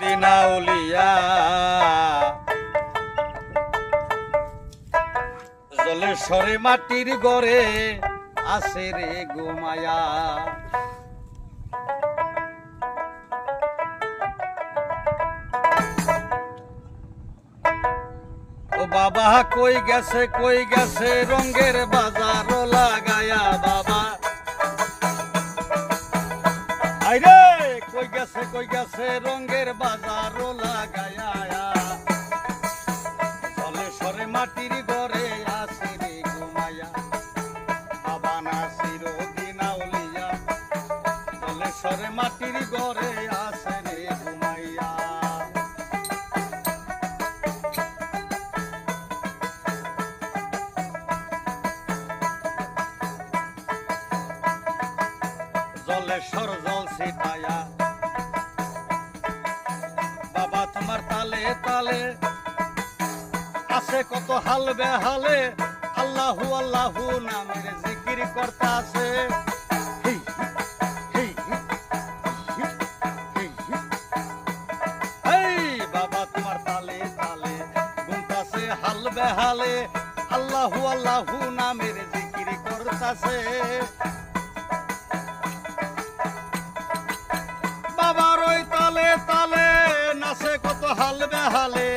দিনাউলিয়া জলে সরে মাটির গড়ে আসে রে গোমায়া ও বাবা, কই গেছে কই গেছে রঙ্গের বাজার লাগায়া বাবা? আইরে! কই গেছে কই গেছে রঙ্গের বাজার লাগায়া জলে সরে মাটির গড়ে আসে রে ঘুমায়া। বাবা না চিরদিন আউলিয়া জলে সরে মাটির গড়ে আসে রে ঘুমাইয়া। জলেশ্বর জল ছিটায়া। তালে তালে। আছে কত হাল বেহালে, আল্লাহু আল্লাহু নামের জিকির করতে আছে। বাবা তালে তালে হাল বেহালে, আল্লাহু আল্লাহু নামের জিকির করতাছে হাল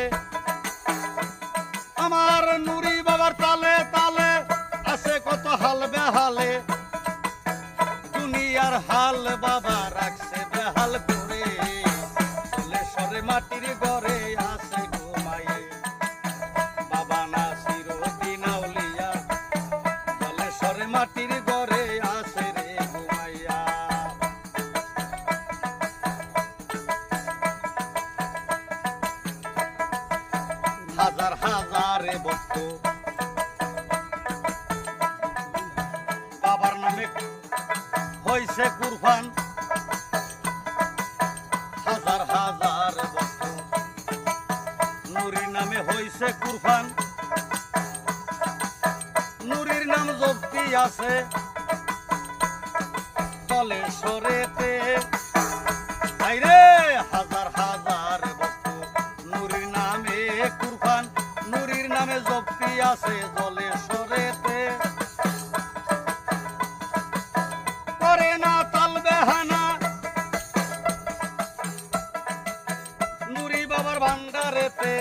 হাজার হাজারে ভক্ত বাবার নামে হইছে কুরবান। হাজার হাজার ভক্ত নুরির নামে হইছে কুরবান। নুরির নাম জপতি আছে। তলে সরেতে আইরে! আছে জলে সরেতে। করে না তাল বেহানা। নুরি বাবার ভান্ডারেতে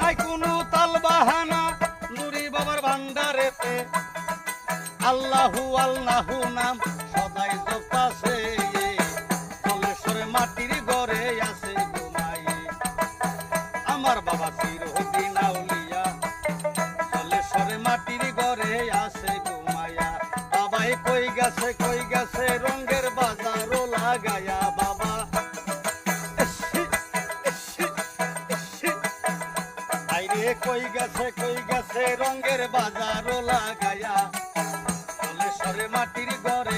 নাই কোনো তাল বাহানা নুরি বাবার ভান্ডারেতে আল্লাহু আল্লাহু নাম কই গেছে কই গেছে রঙের বাজারও লাগায়া। সরে মাটির ঘরে